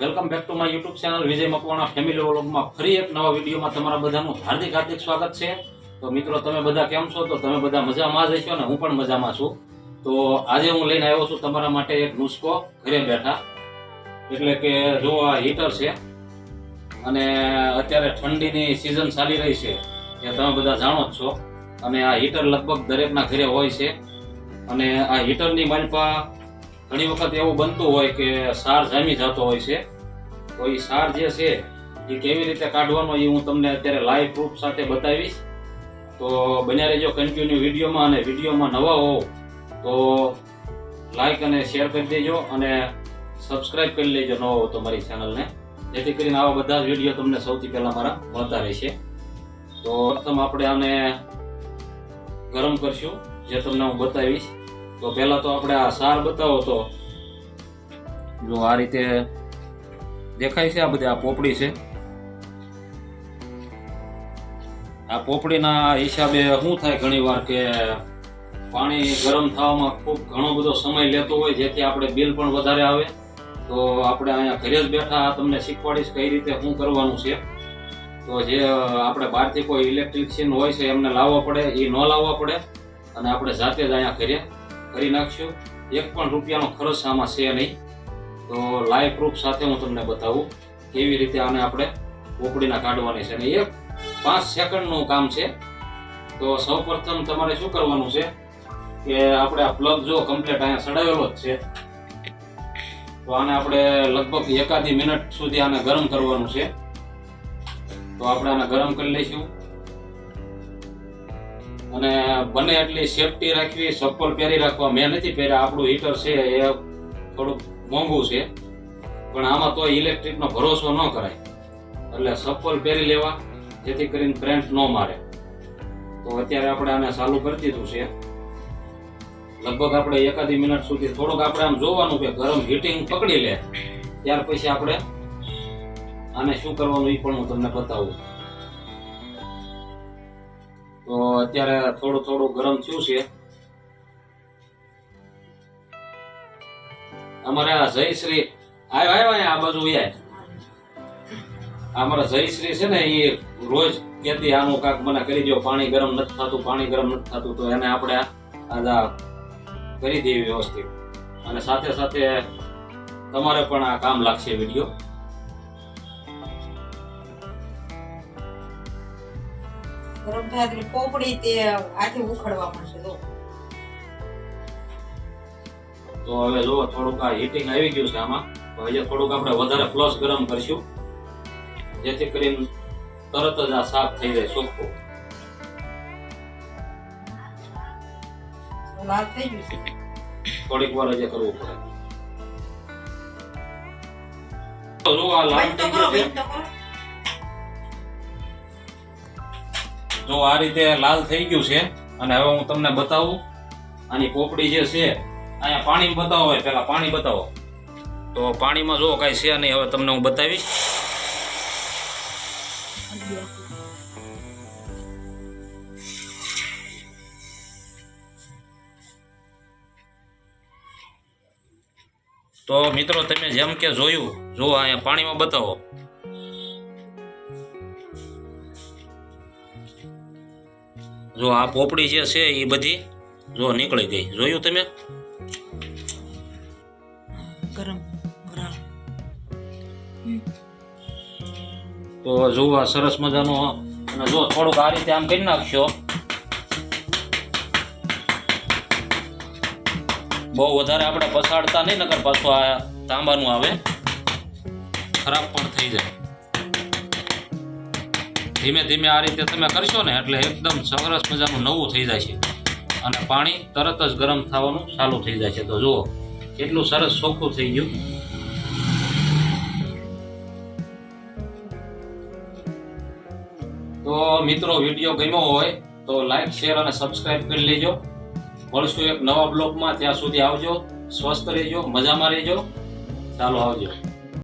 Welcome back to my YouTube channel Vijay Makwana family વ્લોગમાં ફરી એક નવા વિડીયોમાં તમારા બધાનું હાર્દિક હાર્દિક સ્વાગત છે. તો મિત્રો, તમે બધા કેમ છો? તો તમે બધા મજામાં જ હશો ને હું પણ મજામાં છું. તો આજે હું લઈને આવ્યો છું તમારા માટે એક નુસ્ખો ઘરે બેઠા. એટલે કે જો આ હીટર છે, અને અત્યારે ઠંડીની સિઝન ચાલી રહી છે, એ તમે બધા જાણો જ છો. અને આ હીટર લગભગ દરેકના ઘરે હોય છે. અને આ હીટરની માલપા ઘણી વખત એવું બનતું હોય કે સાર જામી જતો હોય છે. તો એ સાર જે છે એ કેવી રીતે કાઢવાનો એ હું તમને અત્યારે લાઈવ પ્રૂફ સાથે બતાવીશ. તો બન્યા રહેજો કન્ટિન્યુ વિડીયોમાં અને વિડીયોમાં નવા હોવ, તો લાઈક અને શેર કરી દેજો અને સબસ્ક્રાઈબ કરી લેજો નવો હોવ તો મારી ચેનલને જેથી કરીને આવા બધા જ વીડિયો તમને સૌથી પહેલાં મારા મળતા રહેશે. તો પ્રથમ આપણે આને ગરમ કરશું, જે તમને હું બતાવીશ. તો પહેલા તો આપણે આ સાર બતાવો તો. જો આ રીતે દેખાય છે આ બધી, આ પોપડી છે. આ પોપડીના હિસાબે શું થાય ઘણી વાર કે પાણી ગરમ થવામાં ખૂબ ઘણો બધો સમય લેતો હોય, જેથી આપણે બિલ પણ વધારે આવે. તો આપણે અહીંયા ઘરે જ બેઠા તમને શીખવાડીશ કઈ રીતે શું કરવાનું છે. તો જે આપણે બહારથી કોઈ ઇલેક્ટ્રિશિયન હોય છે, એમને લાવવા પડે એ ન લાવવા પડે. અને આપણે જાતે જ અહીંયા ઘરે કરી નાખશું. એક પણ રૂપિયાનો ખર્ચ આમાં છે નહીં. તો લાઈવ પ્રૂફ સાથે હું તમને બતાવું કેવી રીતે આને આપણે પોપડીના કાઢવાની છે. અને એક પાંચ સેકન્ડનું કામ છે. તો સૌપ્રથમ તમારે શું કરવાનું છે કે આપણે આ પ્લગ જો કમ્પ્લીટ અહીંયા સડાવેલો જ છે. તો આને આપણે લગભગ એકાદી મિનિટ સુધી આને ગરમ કરવાનું છે. તો આપણે આને ગરમ કરી લઈશું. અને બને એટલી સેફટી રાખવી ચપ્પલ પહેરી રાખવા. મેં નથી પહેર્યા, આપણું હીટર છે, એ થોડુંક મોંઘું છે. પણ આમાં તો ઇલેક્ટ્રિકનો ભરોસો ન કરાય. એટલે ચપ્પલ પહેરી લેવા, જેથી કરીને કરંટ ન મારે. તો અત્યારે આપણે આને ચાલુ કરી દીધું છે. લગભગ આપણે એકાદી મિનિટ સુધી થોડુંક આપણે આમ જોવાનું કે ગરમ હીટિંગ પકડી લે. ત્યાર પછી આપણે આને શું કરવાનું એ પણ હું તમને બતાવું. તો અત્યારે થોડું થોડું ગરમ થયું છે. અમારે જયશ્રી આવ્યો આવ્યો અહીંયા આ બાજુ વ્યાય અમારા જયશ્રી છે ને એ રોજ કેતી આનું કાક મને કરી દો પાણી ગરમ નથી થતું, પાણી ગરમ નથી થતું. તો એને આપણે આ કરી દેવી વ્યવસ્થિત. અને સાથે સાથે તમારે પણ આ કામ લાગશે વીડિયો. ગરમ થાય એટલે પોપડી તે હાથે ઉખડવા મળશે જો. તો હવે જો થોડુંક આ હીટિંગ આવી ગયું છે આમાં હજી થોડુંક આપણે વધારે પ્લસ ગરમ કરશું. જેથી કરીને તરત જ આ સાફ થઈ જાય સોખો લાલ થઈ ગયું છે. થોડીક વાર હજી કરવું પડે. તો જો આ લાલ થઈ ગયું જો આ રીતે લાલ થઈ ગયું છે. અને હવે હું તમને બતાવું, આની પોપડી જે છે, અહીંયા પાણી બતાવો હોય પેલા પાણી બતાવો. તો પાણીમાં જો કાંઈ છે નહીં, હવે તમને હું બતાવીશ. તો મિત્રો, તમે જેમ કે જોયું, જો અહીંયા પાણીમાં બતાવો. જો આ પોપડી જે છે એ બધી જો નીકળી ગઈ. જોયું તમે? ગરમ તો જો આ સરસ મજાનો અને જો થોડુંક આ રીતે આમ કરી નાખશો. બહુ વધારે આપણે પસાડતા નહીં નકર પાછું આ તાંબાનું આવે. ખરાબ પણ થઈ જાય. ધીમે ધીમે આ રીતે તમે કરશો ને એટલે એકદમ સરસ મજાનું નવું થઈ જાય છે. અને પાણી તરત જ ગરમ થવાનું ચાલુ થઈ જાય છે. તો જુઓ, કેટલું સરસ ચોખ્ખું થઈ ગયું. તો મિત્રો, વીડિયો ગમ્યો હોય તો લાઈક, શેર અને સબસ્ક્રાઇબ કરી લેજો. મળશું એક નવા બ્લોગમાં. ત્યાં સુધી આવજો. સ્વસ્થ રહેજો, મજામાં રહેજો. ચાલો આવજો.